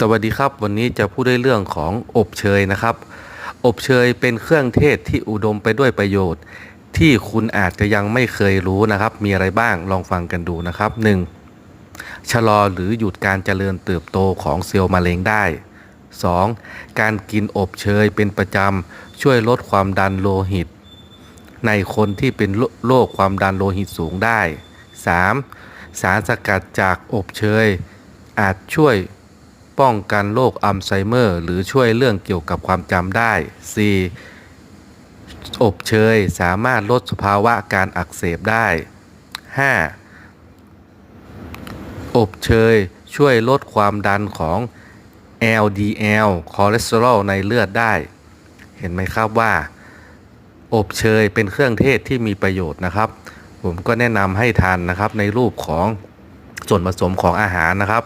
สวัสดีครับ วันนี้จะพูดในเรื่องของอบเชยนะครับ อบเชยเป็นเครื่องเทศที่อุดมไปด้วยประโยชน์ ที่คุณอาจจะยังไม่เคยรู้นะครับ มีอะไรบ้างลองฟังกันดูนะครับ 1. ชะลอหรือหยุดการเจริญเติบโตของเซลล์มะเร็งได้ 2. การกินอบเชยเป็นประจำช่วยลดความดันโลหิต ในคนที่เป็นโรโรคความดันโลหิตสูงได้ 3. สารสกัดจากอบเชยอาจช่วย ป้องกันโรคอัลไซเมอร์ หรือช่วยเรื่องเกี่ยวกับความจำได้ 4. อบเชยสามารถลดสภาวะการอักเสบได้ 5. อบเชยช่วยลดความดันของ LDL คอเลสเตอรอลในเลือดได้ เห็นไหมครับว่า อบเชยเป็นเครื่องเทศที่มีประโยชน์นะครับ ผมก็แนะนำให้ทานนะครับในรูปของส่วนผสมของอาหารนะครับ